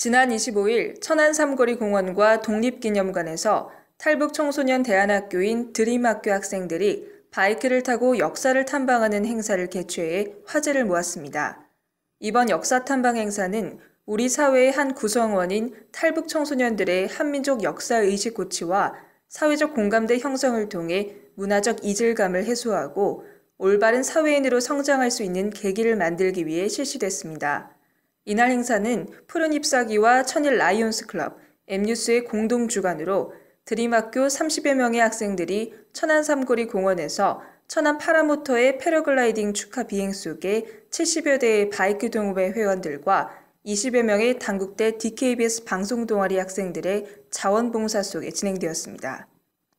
지난 25일 천안 삼거리 공원과 독립기념관에서 탈북 청소년 대안학교인 드림학교 학생들이 바이크를 타고 역사를 탐방하는 행사를 개최해 화제를 모았습니다. 이번 역사 탐방 행사는 우리 사회의 한 구성원인 탈북 청소년들의 한민족 역사 의식 고취와 사회적 공감대 형성을 통해 문화적 이질감을 해소하고 올바른 사회인으로 성장할 수 있는 계기를 만들기 위해 실시됐습니다. 이날 행사는 푸른 잎사귀와 천일 라이온스 클럽, 엠뉴스의 공동 주관으로 드림학교 30여 명의 학생들이 천안 삼거리 공원에서 천안 파라모터의 패러글라이딩 축하 비행 속에 70여 대의 바이크 동호회 회원들과 20여 명의 당국대 DKBS 방송 동아리 학생들의 자원봉사 속에 진행되었습니다.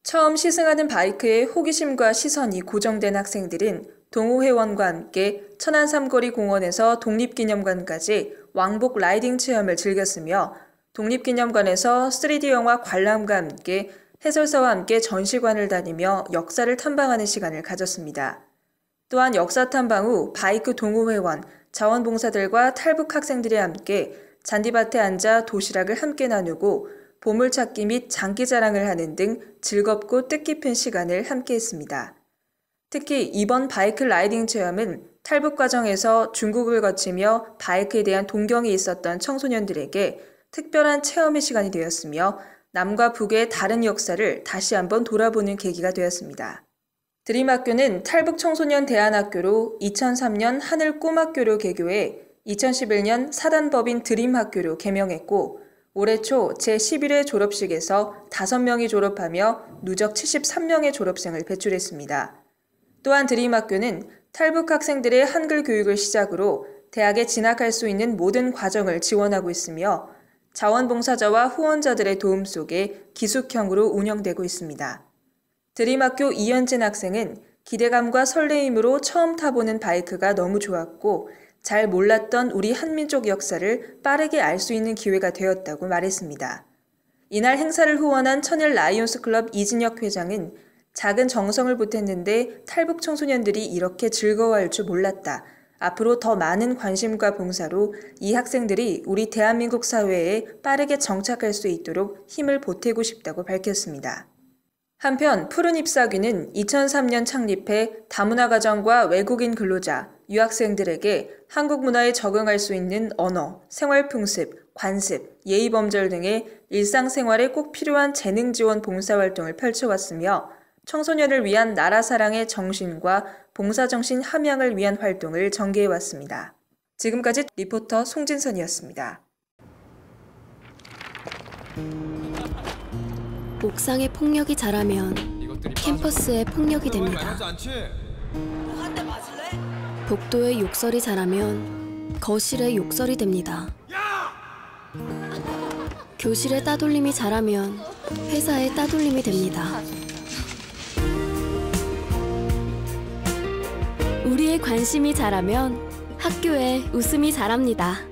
처음 시승하는 바이크에 호기심과 시선이 고정된 학생들은 동호회원과 함께 천안 삼거리 공원에서 독립기념관까지 왕복 라이딩 체험을 즐겼으며 독립기념관에서 3D 영화 관람과 함께 해설사와 함께 전시관을 다니며 역사를 탐방하는 시간을 가졌습니다. 또한 역사 탐방 후 바이크 동호회원, 자원봉사들과 탈북 학생들이 함께 잔디밭에 앉아 도시락을 함께 나누고 보물찾기 및 장기자랑을 하는 등 즐겁고 뜻깊은 시간을 함께 했습니다. 특히 이번 바이크 라이딩 체험은 탈북 과정에서 중국을 거치며 바이크에 대한 동경이 있었던 청소년들에게 특별한 체험의 시간이 되었으며 남과 북의 다른 역사를 다시 한번 돌아보는 계기가 되었습니다. 드림학교는 탈북 청소년 대안학교로 2003년 하늘 꿈학교로 개교해 2011년 사단법인 드림학교로 개명했고 올해 초 제11회 졸업식에서 5명이 졸업하며 누적 73명의 졸업생을 배출했습니다. 또한 드림학교는 탈북 학생들의 한글 교육을 시작으로 대학에 진학할 수 있는 모든 과정을 지원하고 있으며 자원봉사자와 후원자들의 도움 속에 기숙형으로 운영되고 있습니다. 드림학교 이현진 학생은 기대감과 설레임으로 처음 타보는 바이크가 너무 좋았고 잘 몰랐던 우리 한민족 역사를 빠르게 알 수 있는 기회가 되었다고 말했습니다. 이날 행사를 후원한 천일 라이온스 클럽 이진혁 회장은 작은 정성을 보탰는데 탈북 청소년들이 이렇게 즐거워할 줄 몰랐다. 앞으로 더 많은 관심과 봉사로 이 학생들이 우리 대한민국 사회에 빠르게 정착할 수 있도록 힘을 보태고 싶다고 밝혔습니다. 한편 푸른 잎사귀는 2003년 창립해 다문화 가정과 외국인 근로자, 유학생들에게 한국 문화에 적응할 수 있는 언어, 생활 풍습, 관습, 예의 범절 등의 일상생활에 꼭 필요한 재능 지원 봉사 활동을 펼쳐왔으며 청소년을 위한 나라 사랑의 정신과 봉사정신 함양을 위한 활동을 전개해 왔습니다. 지금까지 리포터 송진선이었습니다. 옥상에 폭력이 자라면 캠퍼스에 폭력이 됩니다. 복도에 욕설이 자라면 거실에 욕설이 됩니다. 교실에 따돌림이 자라면 회사에 따돌림이 됩니다. 우리의 관심이 자라면 학교에 웃음이 자랍니다.